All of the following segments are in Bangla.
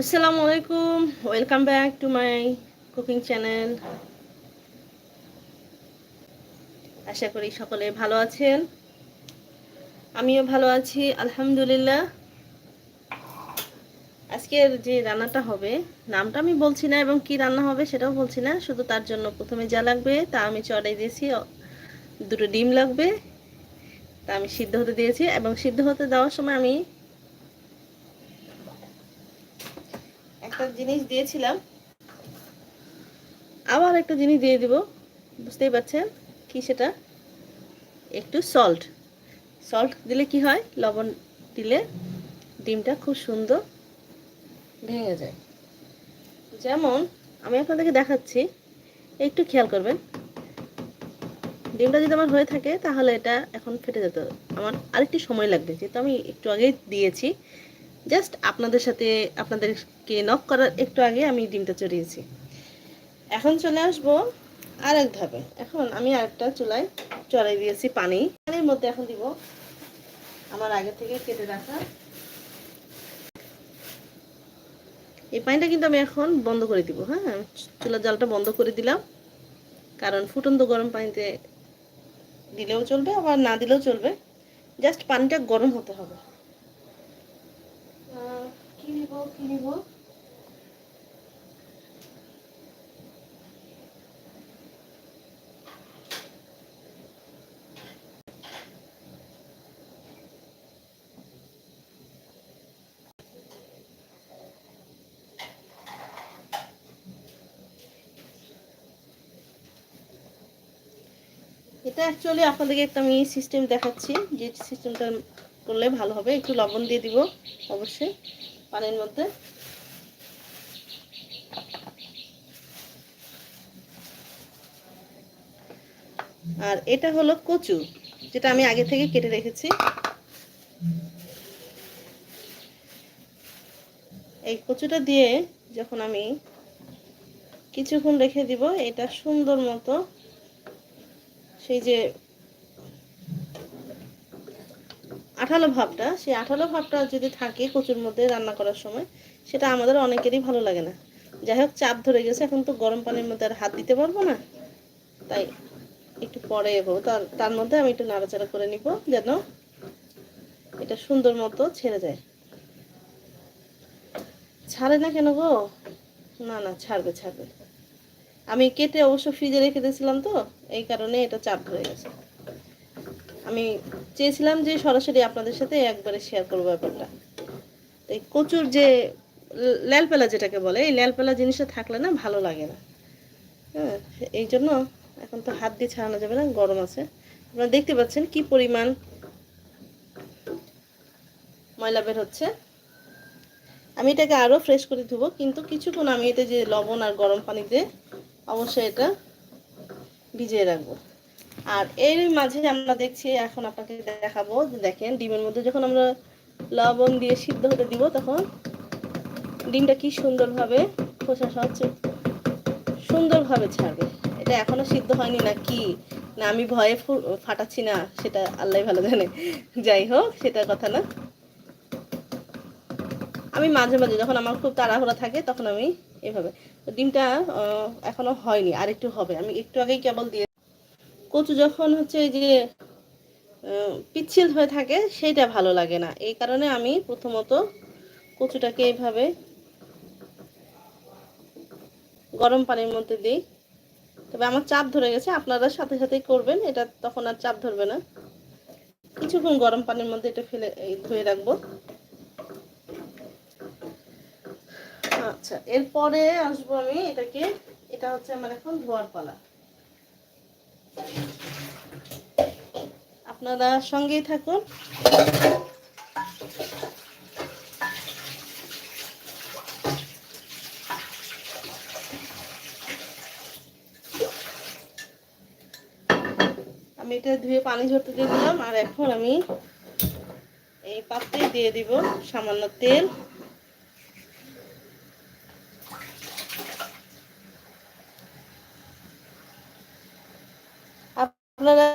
আসসালামু আলাইকুম welcome back to my cooking channel আশা করি সকলে ভালো আছেন। আমিও ভালো আছি, আলহামদুলিল্লাহ। আজকের যে রান্নাটা হবে, নামটা আমি বলছি না এবং কি রান্না হবে সেটাও বলছি না। শুধু তার জন্য প্রথমে যা লাগবে তা আমি চড়াই দিয়েছি। দুটো ডিম লাগবে, তা আমি সিদ্ধ হতে দিয়েছি এবং সিদ্ধ হতে দেওয়ার সময় আমি একটা জিনিস দিয়েছিলাম। আবার একটা জিনিস দিয়ে দিব। বুঝতেই পারছেন? কি সেটা? একটু সল্ট সল্ট দিলে কি হয়? লবণ দিলে ডিমটা খুব সুন্দর ভেঙে যায়। যেমন আমি আপনাদেরকে দেখাচ্ছি, একটু খেয়াল করবেন। ডিমটা যদি আমার হয়ে থাকে, তাহলে এটা এখন ফেটে যেত আমার আরেকটি সময় লাগবে। যেহেতু আমি একটু আগেই দিয়েছি জাস্ট আপনাদের সাথে আপনাদেরকে নক করার একটু আগে আমি ডিমটা চড়িয়েছি। এখন চলে আসব আর এক ধাপে। এখন আমি আরেকটা চুলায় চড়াই দিয়েছি পানি। পানির মধ্যে এখন দিব আমার আগে থেকে কেটে রাখা। এই পানিটা কিন্তু আমি এখন বন্ধ করে দিব হ্যাঁ? চুলার জলটা বন্ধ করে দিলাম। কারণ ফুটন্ত গরম পানিতে দিলেও চলবে, আবার না দিলেও চলবে। জাস্ট পানিটা গরম হতে হবে। নিব কি নিব এটা অ্যাকচুয়ালি আপনাদেরকে একটা আমি সিস্টেম দেখাচ্ছি, যে সিস্টেমটা করলে ভালো হবে। একটু লবণ দিয়ে দিব, অবশ্যই। পানির মধ্যে। আর এটা হলো কচু, যেটা আমি আগে থেকে কেটে রেখেছি। এই কচুটা দিয়ে যখন আমি কিছুক্ষণ রেখে দিব, এটা সুন্দর মতো সেই যে আঠালো ভাবটা, সেই আঠালো ভাবটা যদি থাকে কচুর মধ্যে রান্না করার সময়, সেটা আমাদের অনেকেরই ভালো লাগে না। যাই হোক চাপ ধরে গেছে, এখন তো গরম পানির মধ্যে আর হাত দিতে পারব না। তাই একটু পরে এবো। তার তার মধ্যে আমি একটু নাড়াচাড়া করে নিব, যেন এটা সুন্দর মতো ছেড়ে যায়। ছাড়ে না কেন গো? না না, ছাড়বে ছাড়বে। আমি কেটে অবশ্য ফ্রিজে রেখে দিয়েছিলাম তো, এই কারণে এটা চাপ ধরে গেছে। আমি চেয়েছিলাম যে সরাসরি আপনাদের সাথে একবারে শেয়ার করব ব্যাপারটা। এই কচুর যে ল্যালপেলা যেটাকে বলে, এই ল্যালপেলা জিনিসটা থাকলে না ভালো লাগে না। হ্যাঁ এই জন্য এখন তো হাত দিয়ে ছাড়ানো যাবে না, গরম আছে। আপনারা দেখতে পাচ্ছেন কি পরিমাণ ময়লা বের হচ্ছে। আমি এটাকে আরও ফ্রেশ করে ধুবো, কিন্তু কিছুক্ষণ আমি এটা যে লবণ আর গরম পানিতে অবশ্যই এটা ভিজিয়ে রাখব। আর এর মাঝে আমরা দেখছি, এখন আপনাকে দেখাবো দেখেন, ডিমের মধ্যে যখন আমরা লবণ দিয়ে সিদ্ধ হতে দিব, তখন ডিমটা কি সুন্দরভাবে খোসা সহজ সুন্দরভাবে ছাড়বে। এটা এখনও সিদ্ধ হয়নি না কি? না আমি ভয়ে ফাটাচ্ছি না, সেটা আল্লাহ ভালো জানে। যাই হোক, সেটার কথা না। আমি মাঝে মাঝে যখন আমার খুব তাড়াহুড়া থাকে, তখন আমি এভাবে। ডিমটা এখনও হয়নি আর একটু হবে। আমি একটু আগেই কেবল দিয়ে কচু যখন হচ্ছে এই যে পিচ্ছিল হয়ে থাকে, সেইটা ভালো লাগে না। এই কারণে আমি প্রথমত কচুটাকে এইভাবে গরম পানির মধ্যে দিই। তবে আমার চাপ ধরে গেছে, আপনারা সাথে সাথেই করবেন, এটা তখন আর চাপ ধরবে না। কিছুক্ষণ গরম পানির মধ্যে এটা ফেলে ধুয়ে রাখব। আচ্ছা এরপরে আসব আমি এটাকে, এটা হচ্ছে আমার এখন ধোয়ার পালা। আপনারা সঙ্গেই থাকুন। আমি এটা ধুয়ে পানি ঝরতে দিয়ে দিলাম, আর এখন আমি এই পাত্রে দিয়ে দিব সামান্য তেল আপনারা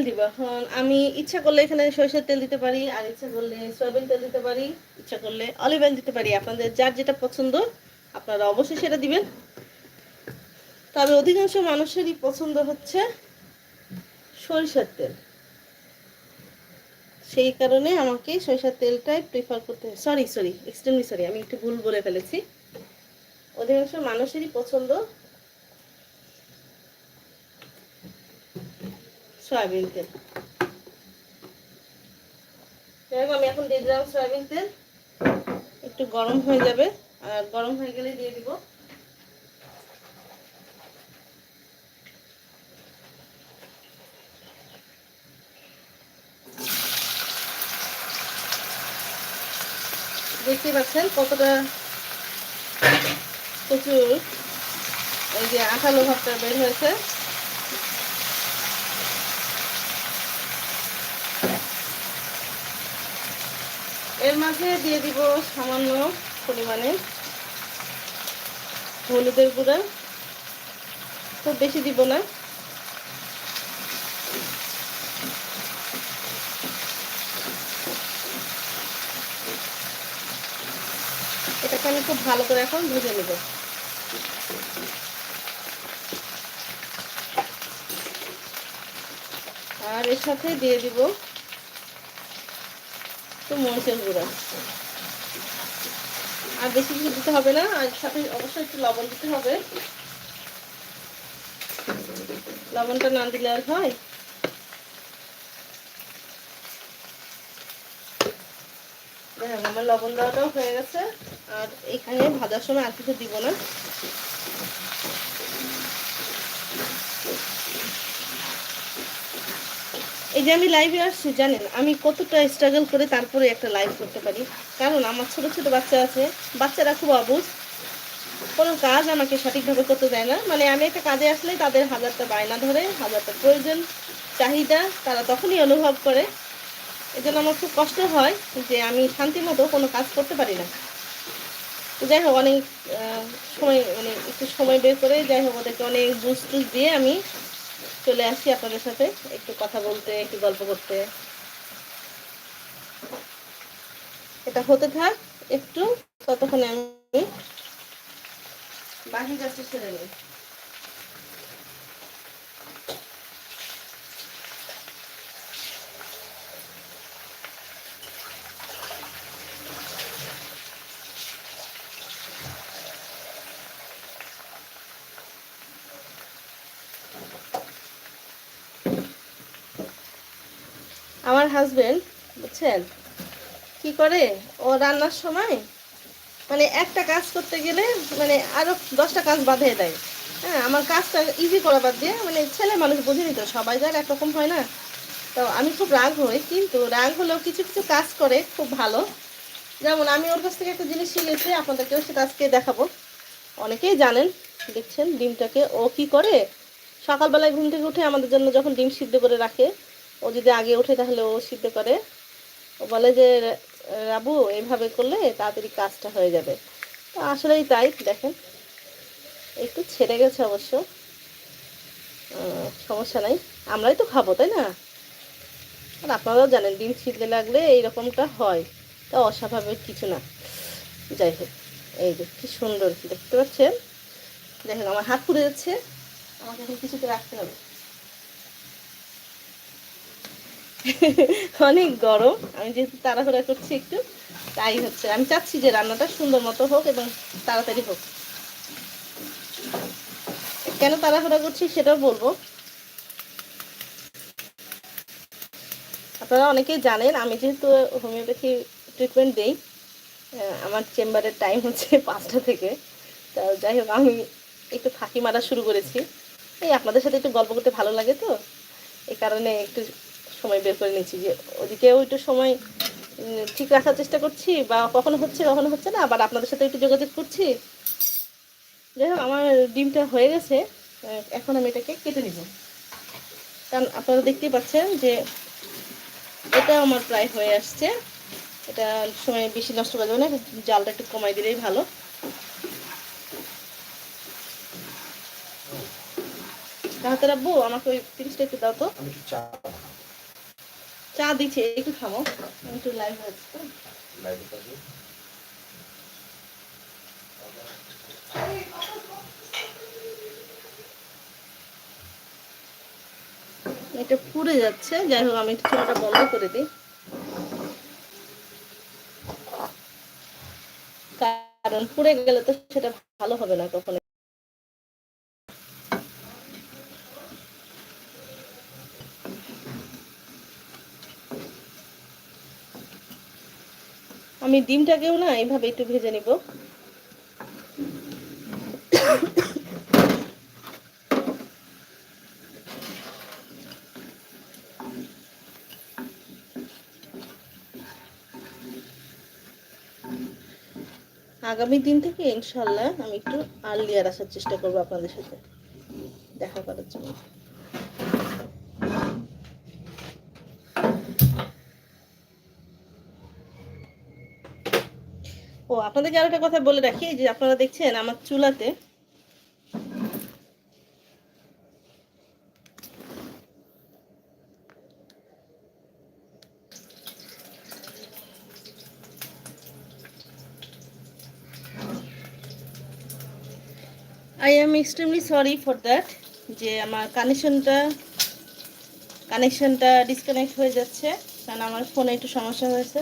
তেল দিব। এখন আমি ইচ্ছা করলে এখানে সরিষার তেল দিতে পারি, আর ইচ্ছা করলে সয়াবিন তেল দিতে পারি, ইচ্ছা করলে অলিভ অয়েল দিতে পারি। আপনাদের যার যেটা পছন্দ, আপনারা অবশ্যই সেটা দিবেন। তবে অধিকাংশ মানুষেরই পছন্দ হচ্ছে সরিষার তেল। সেই কারণে আমাকে সরিষার তেলটাই প্রেফার করতে সরি সরি এক্সট্রিমলি সরি আমি একটু ভুল বলে ফেলেছি। অধিকাংশ মানুষেরই পছন্দ সয়াবিন তেল। হোক, আমি এখন দিয়ে দিলাম সয়াবিন তেল। একটু গরম হয়ে যাবে। আর গরম হয়ে গেলে দিয়ে দিব দেখতে পাচ্ছেন কতটা প্রচুর এই যে আঠালো ভাবটা বের হয়েছে। এর মাঝে দিয়ে দিব সামান্য পরিমাণে হলুদের গুঁড়া। খুব বেশি দিব না। এটাকে আমি খুব ভালো করে এখন ভেজে নেব। আর এর সাথে দিয়ে দিব একটু মরিচের গুঁড়া আর বেশি কিছু দিতে হবে না, আর সাথে অবশ্যই একটু লবণ দিতে হবে। লবণটা না দিলে আর হয়? আমার লবণ দেওয়াটাও হয়ে গেছে, আর এখানে ভাজার সময় আর কিছু দিব না। এই যে আমি লাইভে আসছি, জানেন, আমি কতটা স্ট্রাগল করে তারপরে একটা লাইভ করতে পারি। কারণ আমার ছোট ছোট বাচ্চা আছে, বাচ্চারা খুব অবুজ কোনো কাজ আমাকে সঠিকভাবে করতে দেয় না। মানে আমি একটা কাজে আসলে তাদের হাজারটা বায়না ধরে, হাজারটা প্রয়োজন, চাহিদা তারা তখনই অনুভব করে। এই জন্য আমার খুব কষ্ট হয় যে আমি শান্তি মতো কোনো কাজ করতে পারি না। তো যাই হোক, অনেক সময় মানে একটু সময় বের করে, যাই হোক, ওদেরকে অনেক বুঝ টুস দিয়ে আমি চলে আসি আপনাদের সাথে। একটু কথা বলতে, একটু গল্প করতে। এটা হতে থাক, একটু, ততক্ষণে আমি বাকি কাজটা ছেড়ে নিই। হাজবেন্ড বুঝছেন? কি করে? ও রান্নার সময় মানে একটা কাজ করতে গেলে মানে আরও দশটা কাজ বাঁধিয়ে দেয় হ্যাঁ আমার কাজটা ইজি করা বাদ দিয়ে মানে ছেলে মানুষ বুঝিনি তো সবাই যার একরকম হয় না। তো আমি খুব রাগ হই, কিন্তু রাগ হলেও কিছু কিছু কাজ করে খুব ভালো। যেমন আমি ওর কাছ থেকে একটা জিনিস শিখেছি, আপনাদেরকেও সেটা আজকে দেখাবো। অনেকেই জানেন, দেখছেন, ডিমটাকে ও কি করে? সকালবেলায় ঘুম থেকে উঠে আমাদের জন্য যখন ডিম সিদ্ধ করে রাখে ও যদি আগে ওঠে তাহলে ও সিদ্ধ করে। ও বলে যে, রাবু এইভাবে করলে তাড়াতাড়ি কাজটা হয়ে যাবে। তো আসলেই তাই, দেখেন। একটু ছেড়ে গেছে অবশ্য। সমস্যা নাই। আমরাই তো খাব, তাই না? আর আপনারাও জানেন, ডিম সিদ্ধে লাগলে এইরকমটা হয়। তা অস্বাভাবিক কিছু না। যাই হোক, এই যে কি সুন্দর, দেখতে পাচ্ছেন? দেখেন, আমার হাত পুড়ে যাচ্ছে। আমাকে এখন কিছুতে রাখতে হবে। অনেক গরম। আমি যেহেতু তাড়াহুড়া করছি একটু, তাই হচ্ছে আমি চাচ্ছি যে রান্নাটা সুন্দর মতো হোক এবং তাড়াতাড়ি হোক। কেন তাড়াহুড়া করছি সেটাও বলব। আপনারা অনেকেই জানেন, আমি যেহেতু হোমিওপ্যাথি ট্রিটমেন্ট দেই আমার চেম্বারের টাইম হচ্ছে পাঁচটা থেকে। তা যাই হোক, আমি একটু ফাঁকি মারা শুরু করেছি। এই আপনাদের সাথে একটু গল্প করতে ভালো লাগে তো? এই কারণে একটু সময় বের করে নিচ্ছি যে ওদিকেও একটু সময় ঠিক রাখার চেষ্টা করছি বা কখনো হচ্ছে কখনো হচ্ছে না, আবার আপনাদের সাথে একটু যোগাযোগ করছি। যাই হোক, আমার ডিমটা হয়ে গেছে এখন আমি এটাকে কেটে নিব। কারণ আপনারা দেখতেই পাচ্ছেন যে এটা আমার প্রায় হয়ে আসছে। এটা সময় বেশি নষ্ট করা যাবে না, জালটা একটু কমাই দিলেই ভালো। হাতে রাখব আমাকে ওই তিরিশটা একটু দাও তো। চা দিচ্ছে একটু আমি একটু লাইভ আছি তো। এটা পুড়ে যাচ্ছে যাই হোক আমি একটু চুলাটা বন্ধ করে দিই। কারণ পুড়ে গেলে তো সেটা ভালো হবে না কখনো আমি ডিমটাকেও না এইভাবে একটু ভেজে নিব। আগামী দিন থেকে ইনশাল্লাহ আমি একটু আর্লিয়ার আসার চেষ্টা করব আপনাদের সাথে। দেখা করার জন্য। আপনাদেরকে আরও একটা কথা বলে রাখি যে আপনারা দেখছেন আমার চুলাতে। I am extremely sorry for that যে আমার কানেকশনটা কানেকশনটা ডিসকানেক্ট হয়ে যাচ্ছে, কারণ আমার ফোনে একটু সমস্যা হয়েছে।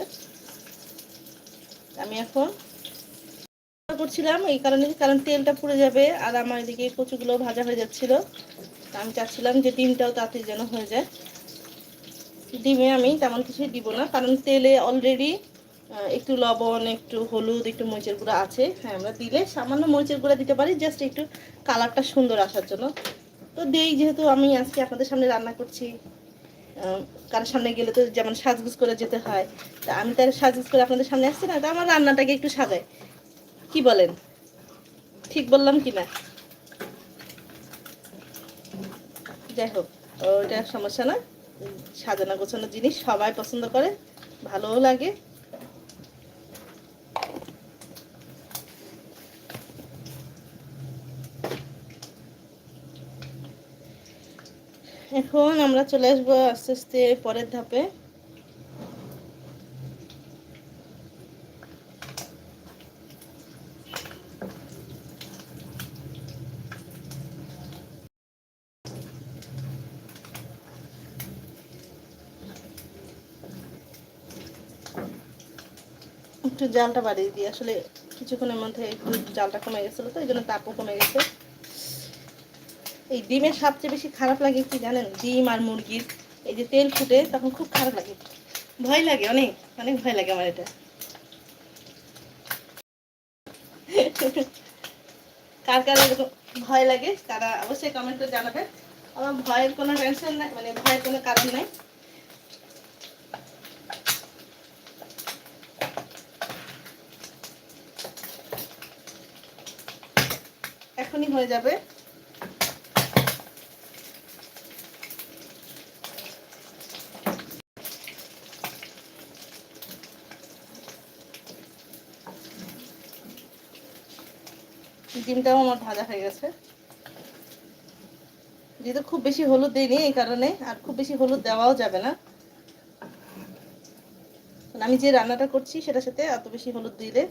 আমি এখন করছিলাম, এই কারণে, কারণ তেলটা পুড়ে যাবে আর আমার এদিকে কচুগুলো ভাজা হয়ে যাচ্ছিল। আমি চাচ্ছিলাম যে ডিমটাও তাড়াতাড়ি যেন হয়ে যায়। ডিমে আমি তেমন কিছুই দিব না, কারণ তেলে অলরেডি একটু লবণ, একটু হলুদ, একটু মরিচের গুঁড়া আছে। হ্যাঁ আমরা দিলে সামান্য মরিচের গুঁড়া দিতে পারি জাস্ট একটু কালারটা সুন্দর আসার জন্য। তো দেই, যেহেতু আমি আজকে আপনাদের সামনে রান্না করছি কারোর সামনে গেলে তো যেমন সাজগুজ করে যেতে হয়, তা আমি তার সাজগুজ করে আপনাদের সামনে আসছি না, তো আমার রান্নাটাকে একটু সাজাই। কি বলেন? ঠিক বললাম কি না? যাই হোক ওইটা সমস্যা না। সাজানো গোছানো জিনিস সবাই পছন্দ করে, ভালোও লাগে। এখন আমরা চলে আসব আস্তে আস্তে পরের ধাপে। একটু জালটা বাড়িয়ে দিই। আসলে কিছুক্ষণের মধ্যে একটু জালটা কমে গেছিল তো, এই জন্য তাপও কমে গেছে। এই ডিমের সবচেয়ে বেশি খারাপ লাগে কি জানেন? ডিম আর মুরগির এই যে তেল ফুটে তখন খুব খারাপ লাগে। ভয় লাগে, অনেক অনেক ভয় লাগে আমার এটা। কার কার এরকম ভয় লাগে তারা অবশ্যই কমেন্ট করে জানাবে আমার ভয়ের কোনো টেনশন নাই মানে ভয়ের কোনো কারণ নাই। এখনই হয়ে যাবে। ডিমটাও আমার ভাজা হয়ে গেছে। যেহেতু খুব বেশি হলুদ দিইনি এই কারণে, আর খুব বেশি হলুদ দেওয়াও যাবে না। আমি যে রান্নাটা করছি, সেটার সাথে এত বেশি হলুদ দিলে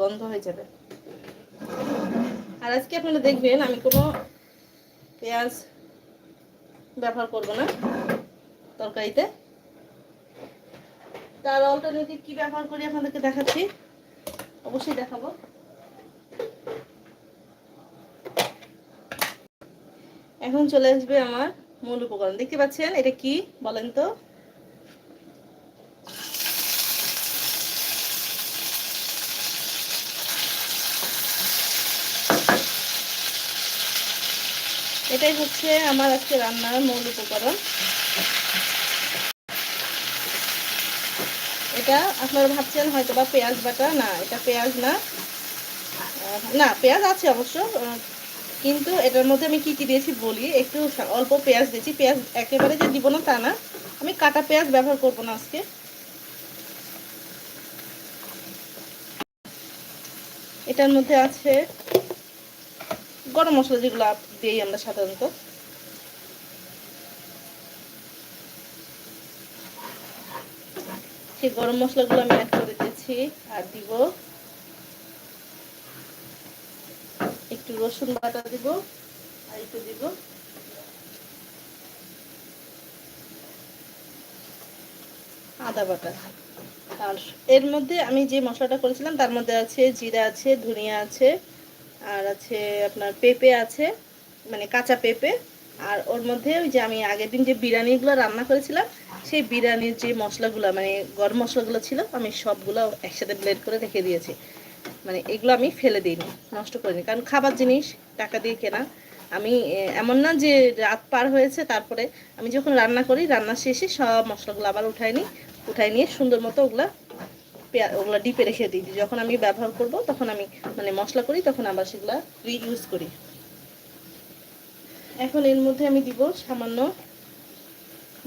গন্ধ হয়ে যাবে। আর আজকে আপনারা দেখবেন আমি কোনো পেঁয়াজ ব্যবহার করব না তরকারিতে। তার অল্টারনেটিভ কি ব্যবহার করি আপনাদেরকে দেখাচ্ছি। অবশ্যই দেখাবো। এখন চলে আসবে আমার মূল উপকরণ। দেখতে পাচ্ছেন এটা কি বলেন তো? এটাই হচ্ছে আমার আজকে রান্নার মূল উপকরণ। এটা আপনারা ভাবছেন হয়তো বা পেঁয়াজ বাটা, না, এটা পেঁয়াজ না। না, পেঁয়াজ আছে অবশ্য, কিন্তু এটার মধ্যে আমি কি কি দিয়েছি বলি, একটু অল্প পেঁয়াজ দিয়েছি। পেঁয়াজ একেবারে যে দিব না তা না, আমি কাটা পেঁয়াজ ব্যবহার করব না আজকে। এটার মধ্যে আছে গরম মশলা যেগুলো দিই আমরা সাধারণত। সেই গরম মশলাগুলো আমি অ্যাড করে দিয়েছি আর দিব একটু রসুন বাটা দিব আর একটু দিব আদা বাটা। আর এর মধ্যে আমি যে মশলাটা করেছিলাম, তার মধ্যে আছে জিরা আছে, ধনিয়া আছে আর আছে আপনার পেঁপে আছে মানে কাঁচা পেঁপে। আর ওর মধ্যে ওই যে আমি আগের দিন যে বিরিয়ানিগুলো রান্না করেছিলাম, সেই বিরিয়ানির যে মশলাগুলো মানে গরম মশলাগুলো ছিল, আমি সবগুলো একসাথে ব্লেন্ড করে রেখে দিয়েছি। মানে এগুলো আমি ফেলে দিইনি, নষ্ট করিনি। কারণ খাবার জিনিস, টাকা দিয়ে কেনা। আমি এমন না যে রাত পার হয়েছে, তারপরে আমি যখন রান্না করি, রান্না শেষে সব মশলাগুলো আবার উঠাই নিই, উঠাই নিয়ে সুন্দর মতো ওগুলা ওগুলা ডিপে রেখে দিই। যখন আমি ব্যবহার করব, তখন আমি মানে মশলা করি, তখন আবার সেগুলা রিইউজ করি। এখন এর মধ্যে আমি দিব সামান্য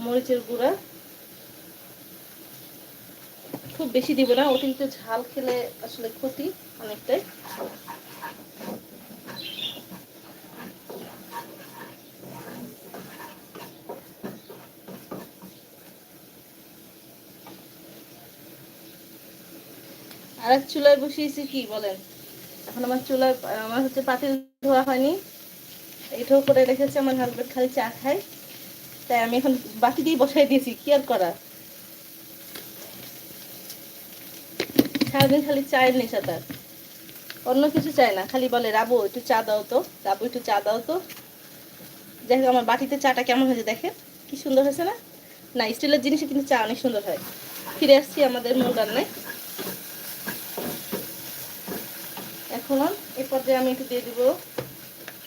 মরিচের গুঁড়া। খুব বেশি দিব না অতিরিক্ত ঝাল খেলে আসলে ক্ষতি অনেকটাই। আর এক চুলায় বসিয়েছি কি বলেন? এখন আমার চুলায়, আমার হচ্ছে পাতিল ধোয়া হয়নি। এটাও করে রেখেছে, আমার হাজবেন্ড খালি চা খায়। তাই আমি এখন বাকি দিয়ে বসাই দিয়েছি, কি আর করা সারাদিন খালি চায়ের নেশা তার। অন্য কিছু চায় না, খালি বলে, রাবু, একটু চা দাও তো, রাবু, একটু চা দাও তো। দেখো আমার বাটিতে চাটা কেমন হয়েছে দেখে কি সুন্দর হয়েছে না? না, স্টিলের জিনিসে কিন্তু চা অনেক সুন্দর হয়। ফিরে আসছি আমাদের মূল রান্নায়। এখন এ পর্যায়ে আমি একটু দিয়ে দিব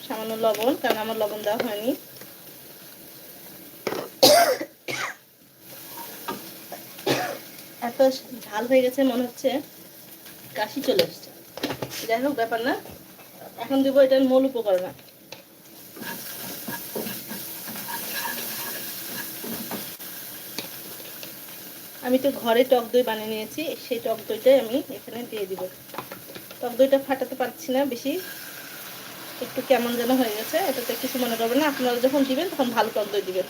সামান্য লবণ, কারণ আমার লবণ দেওয়া হয়নি। এত ঝাল হয়ে গেছে মনে হচ্ছে, কাশি চলে এসছে। যাই হোক, ব্যাপার না। এখন দেবো এটার মূল উপকরণ। আমি তো ঘরে টক দই বানিয়ে নিয়েছি, সেই টক দইটাই আমি এখানে দিয়ে দিব। টক দইটা ফাটাতে পারছি না বেশি। একটু কেমন যেন হয়ে গেছে, এটাতে কিছু মনে করবেন না। আপনারা যখন দিবেন, তখন ভালো টক দই দিবেন।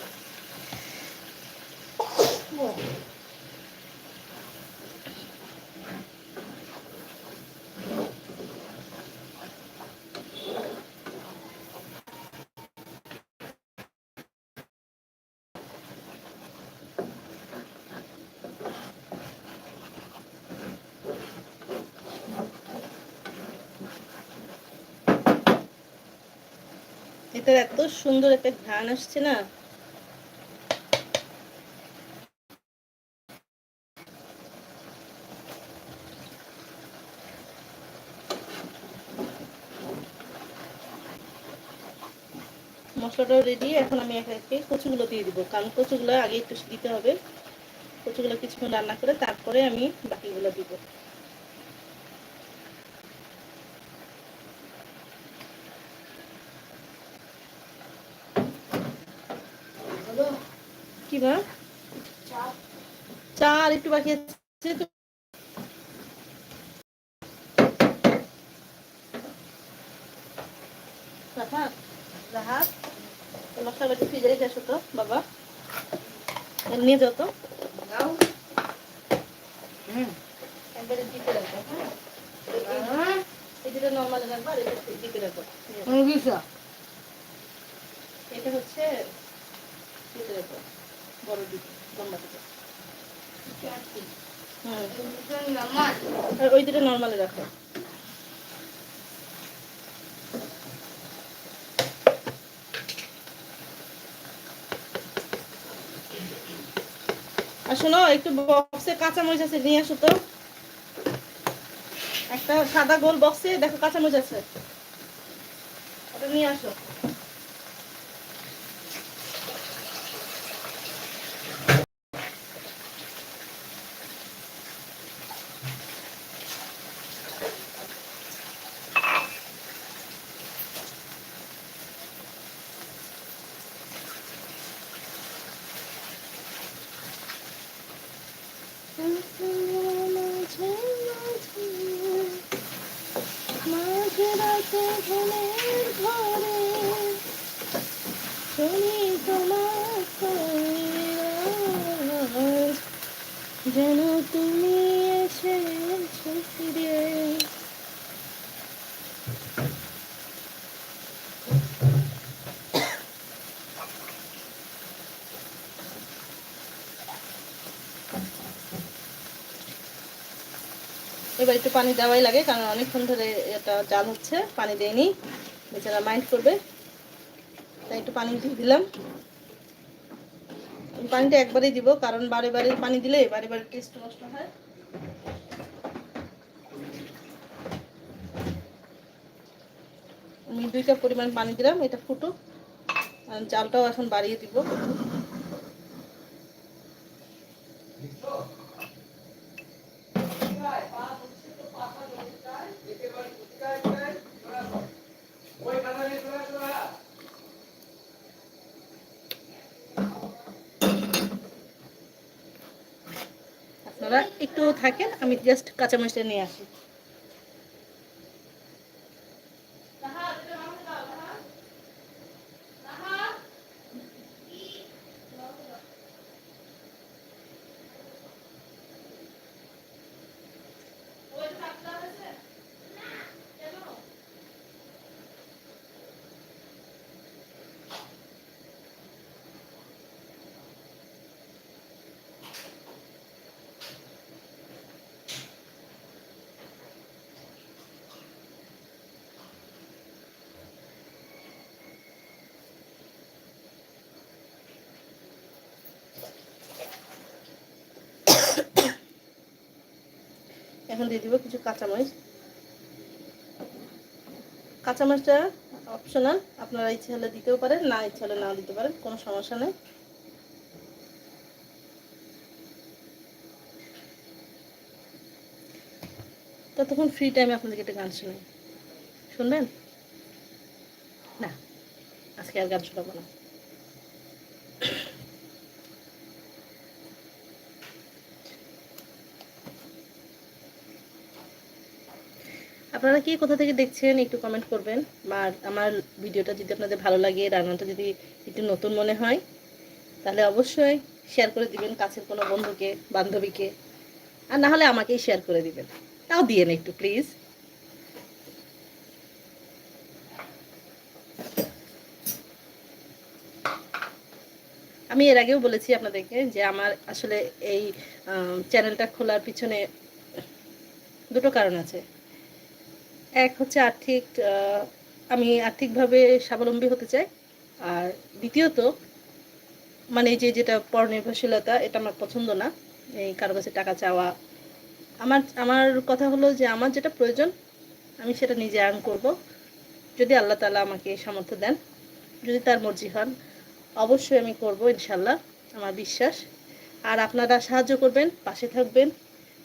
এটার এত সুন্দর একটা ঘ্রাণ আসছে না? মশলাটাও রেডি এখন আমি এক একে কচুগুলো দিয়ে দিব। কারণ কচুগুলো আগে একটু দিতে হবে। কচুগুলো কিছুক্ষণ রান্না করে তারপরে আমি বাকিগুলো দিব। কি বা চা একটু বাকি আছে। রাহাত মশলা বাটি ফ্রিজে রেখে আসো তো বাবা? নিয়ে যাও তো। নর্মালে রাখব এটা দিতে রাখব এটা হচ্ছে দিতে রাখব বড় দিকে লম্বা দিকে ওই নর্মালে রাখো। আর শোনো, একটু বক্সে কাঁচা মরিচ আছে, নিয়ে আসো তো। একটা সাদা গোল বক্সে দেখো কাঁচা মরিচ আছে। ওটা নিয়ে আসো। যেন তুমি এসে ফিরে এবার একটু পানি দেওয়াই লাগে, কারণ অনেকক্ষণ ধরে এটা জাল হচ্ছে, পানি দেয়নি। বেচারা মাইন্ড করবে। তাই একটু পানি দিলাম। পানিটা একবারেই দিব, কারণ বারে বারে পানি দিলে বারে বারে টেস্ট নষ্ট হয়। আমি দুইটা পরিমাণ পানি দিলাম, এটা ফুটুক। চালটাও এখন বাড়িয়ে দিব আপনারা একটু থাকেন আমি জাস্ট কাঁচামরিচটা নিয়ে আসি। এখন দিয়ে দিব কিছু কাঁচামরিচ। কাঁচামরিচটা অপশনাল আপনারা ইচ্ছে হলে দিতেও পারেন, না ইচ্ছে হলে না দিতে পারেন, কোনো সমস্যা নেই। ততক্ষণ ফ্রি টাইমে আপনাদেরকে একটা গান শোনাই। শুনবেন? না, আজকে আর গান শোনাবো না। আপনারা কি কোথা থেকে দেখছেন একটু কমেন্ট করবেন। আর আমার ভিডিওটা যদি আপনাদের ভালো লাগে, রান্নাটা যদি একটু নতুন মনে হয়, তাহলে অবশ্যই শেয়ার করে দিবেন কাছের কোনো বন্ধুকে, বান্ধবীকে। আর না হলে আমাকেই শেয়ার করে দিবেন। তাও দিয়েন একটু প্লিজ আমি এর আগেও বলেছি আপনাদেরকে যে আমার আসলে এই চ্যানেলটা খোলার পিছনে দুটো কারণ আছে। এক হচ্ছে আর্থিক আমি আর্থিকভাবে স্বাবলম্বী হতে চাই। আর দ্বিতীয়ত মানে যে যেটা পরনির্ভরশীলতা, এটা আমার পছন্দ না। এই কারও কাছে টাকা চাওয়া। আমার আমার কথা হলো যে আমার যেটা প্রয়োজন, আমি সেটা নিজে আর্ন করব। যদি আল্লাহ তালা আমাকে সামর্থ্য দেন, যদি তার মর্জি হন, অবশ্যই আমি করব ইনশাল্লাহ আমার বিশ্বাস। আর আপনারা সাহায্য করবেন, পাশে থাকবেন।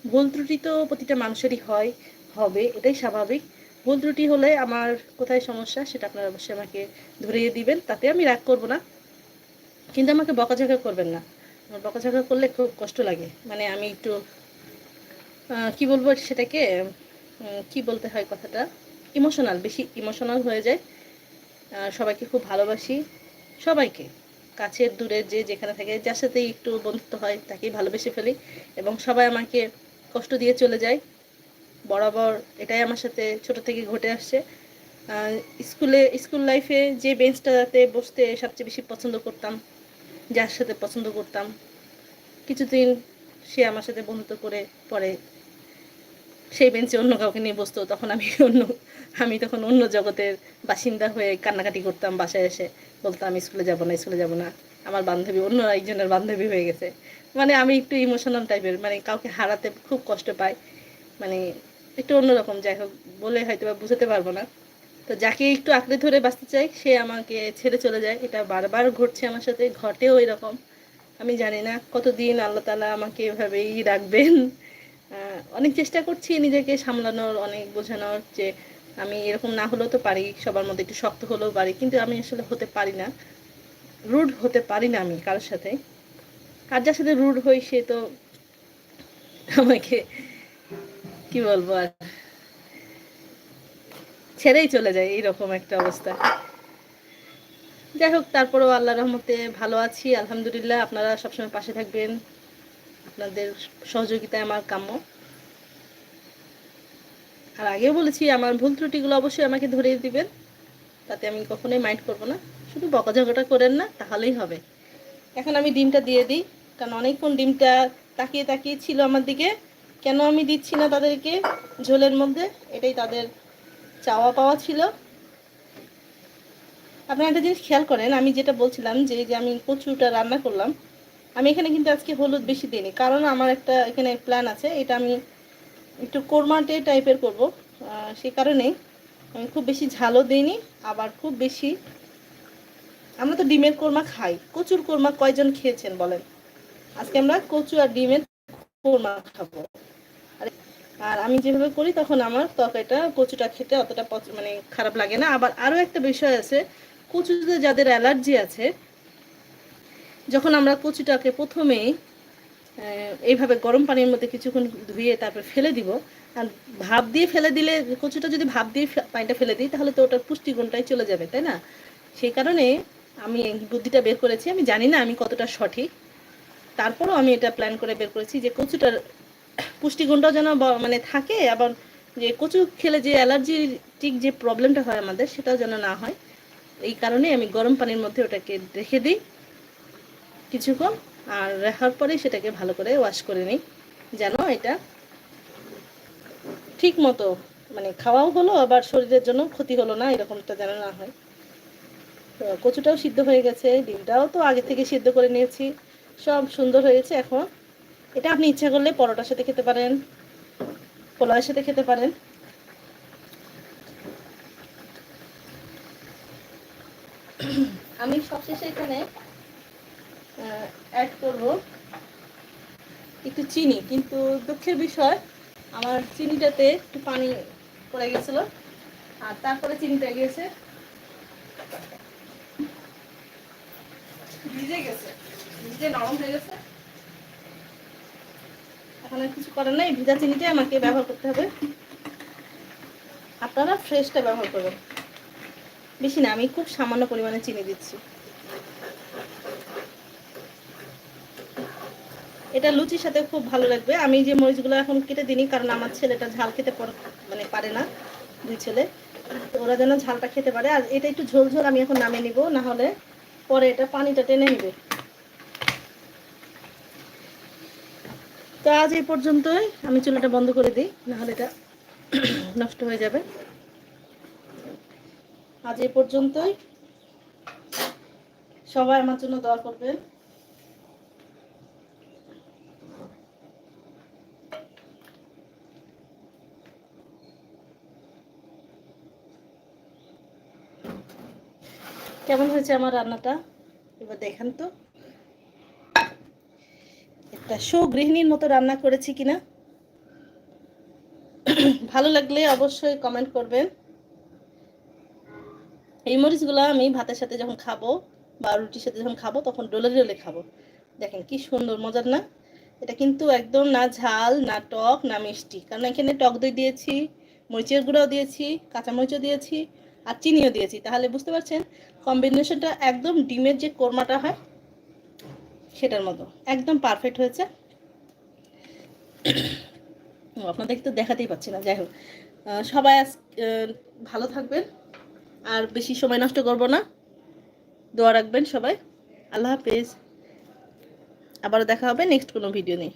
ভুল ত্রুটি তো প্রতিটা মানুষেরই হয়, হবে, এটাই স্বাভাবিক। ভুল ত্রুটি হলে আমার কোথায় সমস্যা সেটা আপনারা অবশ্যই আমাকে ধরিয়ে দিবেন, তাতে আমি রাগ করব না। কিন্তু আমাকে বকাঝকা করবেন না। আমার বকাঝকা করলে খুব কষ্ট লাগে। মানে আমি একটু কি বলব সেটাকে কি বলতে হয় কথাটা? ইমোশনাল, বেশি ইমোশনাল হয়ে যায়। সবাইকে খুব ভালোবাসি। সবাইকে, কাছের, দূরের, যে যেখানে থাকে, যার সাথেই একটু বন্ধুত্ব হয়, তাকেই ভালোবেসে ফেলি। এবং সবাই আমাকে কষ্ট দিয়ে চলে যায়। বরাবর এটাই আমার সাথে ছোট থেকে ঘটে আসছে। স্কুলে, স্কুল লাইফে যে বেঞ্চটাতে বসতে সবচেয়ে বেশি পছন্দ করতাম, যার সাথে পছন্দ করতাম, কিছুদিন সে আমার সাথে বন্ধুত্ব করে পরে সেই বেঞ্চে অন্য কাউকে নিয়ে বসতো, তখন আমি অন্য, আমি তখন অন্য জগতের বাসিন্দা হয়ে কান্নাকাটি করতাম বাসায় এসে, বলতাম স্কুলে যাব না, স্কুলে যাব না। আমার বান্ধবী অন্য একজনের বান্ধবী হয়ে গেছে। মানে আমি একটু ইমোশনাল টাইপের মানে কাউকে হারাতে খুব কষ্ট পাই। মানে একটু অন্যরকম, যাই হোক, বলে হয়তো বা বুঝাতে পারব না। তো যাকে একটু আঁকড়ে ধরে বাঁচতে চাই, সে আমাকে ছেড়ে চলে যায়। এটা বারবার ঘটছে আমার সাথে, ঘটেও এরকম। আমি জানি না কতদিন আল্লাহ তালা আমাকে এভাবেই রাখবেন। অনেক চেষ্টা করছি নিজেকে সামলানোর, অনেক বোঝানোর যে আমি এরকম না হলেও তো পারি, সবার মধ্যে একটু শক্ত হলেও পারি, কিন্তু আমি আসলে হতে পারি না। রুড হতে পারি না আমি কারোর সাথে। কার যার সাথে রুড হই সে তো আমাকে কি বলব আর? ছেড়েই চলে যায় এইরকম একটা অবস্থা। যাই হোক তারপরেও আল্লাহ রহমতে ভালো আছি, আলহামদুলিল্লাহ। আপনারা সবসময় পাশে থাকবেন। আপনাদের সহযোগিতায় আমার কাম্য। আর আগেও বলেছি, আমার ভুল ত্রুটিগুলো অবশ্যই আমাকে ধরিয়ে দিবেন। তাতে আমি কখনোই মাইন্ড করব না। শুধু বকাঝকাটা করেন না, তাহলেই হবে। এখন আমি ডিমটা দিয়ে দিই, কারণ অনেকক্ষণ ডিমটা তাকিয়ে তাকিয়ে ছিল আমার দিকে। কেন আমি দিচ্ছি না তাদেরকে ঝোলের মধ্যে? এটাই তাদের চাওয়া পাওয়া ছিল। আপনারা একটা জিনিস খেয়াল করেন, আমি যেটা বলছিলাম যে যে আমি কচুটা রান্না করলাম, আমি এখানে কিন্তু আজকে হলুদ বেশি দিইনি। কারণ আমার একটা এখানে প্ল্যান আছে, এটা আমি একটু কোরমাটে টাইপের করব। সে কারণে আমি খুব বেশি ঝালও দিইনি, আবার খুব বেশি আমরা তো ডিমের কোরমা খাই। কচুর কোরমা কয়জন খেয়েছেন বলেন? আজকে আমরা কচু আর ডিমের কোরমা খাব। আর- আমি যেভাবে করি তখন আমার তরকারিটা কচুটা খেতে অতটা মানে খারাপ লাগে না। আবার আরও একটা বিষয় আছে, কচুতে যাদের অ্যালার্জি আছে, যখন আমরা কচুটাকে প্রথমেই এইভাবে গরম পানির মধ্যে কিছুক্ষণ ধুয়ে তারপর ফেলে দিব, আর ভাপ দিয়ে ফেলে দিলে, কচুটা যদি ভাপ দিয়ে পানিটা ফেলে দিই, তাহলে তো ওটার পুষ্টিগুণটাই চলে যাবে, তাই না? সেই কারণে আমি বুদ্ধিটা বের করেছি। আমি জানি না আমি কতটা সঠিক। তারপরও আমি এটা প্ল্যান করে বের করেছি যে কচুটার পুষ্টিগুণটাও যেন মানে থাকে, আবার যে কচু খেলে যে অ্যালার্জি অ্যালার্জিটিক যে প্রবলেমটা হয় আমাদের, সেটাও যেন না হয়। এই কারণে আমি গরম পানির মধ্যে ওটাকে রেখে দিই কিছুক্ষণ, আর রাখার পরে সেটাকে ভালো করে ওয়াশ করে নিই, যেন এটা ঠিক মতো মানে খাওয়াও হলো, আবার শরীরের জন্য ক্ষতি হলো না, এরকমটা যেন না হয়। তো কচুটাও সিদ্ধ হয়ে গেছে, ডিমটাও তো আগে থেকে সিদ্ধ করে নিয়েছি। সব সুন্দর হয়েছে এখন। এটা আপনি ইচ্ছা করলে পরোটার সাথে খেতে পারেন, পোলাওয়ের সাথে খেতে পারেন। আমি সবশেষে এখানে অ্যাড করব একটু চিনি, কিন্তু দুঃখের বিষয়, আমার চিনিটাতে একটু পানি পড়ে গেছিল, আর তারপরে চিনিটা গিয়েছে। ভিজে গেছে। ব্যবহার করতে হবে। আপনারা ফ্রেশটা ব্যবহার করবেন। বেশি না, আমি খুব সামান্য পরিমাণে চিনি দিচ্ছি। এটা লুচির সাথে খুব ভালো লাগবে। আমি যে মরিচগুলো এখন কেটে দিইনি, কারণ আমার ছেলেটা ঝাল খেতে মানে পারে না, দুই ছেলে। ওরা যেন ঝালটা খেতে পারে। আর এটা একটু ঝোল ঝোল, আমি এখন নামিয়ে নিব। না হলে পরে এটা পানিটা টেনে নিবে। তো আজ এই পর্যন্তই। আমি চুলাটা বন্ধ করে দিই, নাহলে এটা নষ্ট হয়ে যাবে। আজ এই পর্যন্তই। সবাই আমার জন্য দোয়া করবেন। কেমন হয়েছে আমার রান্নাটা? এবার দেখান তো। একটা সুগৃহিণীর মতো রান্না করেছি কিনা? ভালো লাগলে অবশ্যই কমেন্ট করবেন। এই মরিচগুলো আমি ভাতের সাথে যখন খাব বা রুটির সাথে যখন খাব, তখন ডোলে ডোলে খাব। দেখেন কি সুন্দর, মজার না? এটা কিন্তু একদম না ঝাল, না টক, না মিষ্টি। কারণ এখানে টক দই দিয়েছি, মরিচের গুঁড়াও দিয়েছি, কাঁচামরিচও দিয়েছি, আর চিনিও দিয়েছি। তাহলে বুঝতে পারছেন কম্বিনেশনটা একদম ডিমের যে কোরমাটা হয় সেটার মতো। একদম পারফেক্ট হয়েছে। আপনাদেরকে তো দেখাতেই পাচ্ছি না, যাই হোক। সবাই আজ ভালো থাকবেন। আর বেশি সময় নষ্ট করব না। দোয়া রাখবেন সবাই। আল্লাহ হাফেজ। আবারও দেখা হবে নেক্সট কোনো ভিডিও নিয়ে।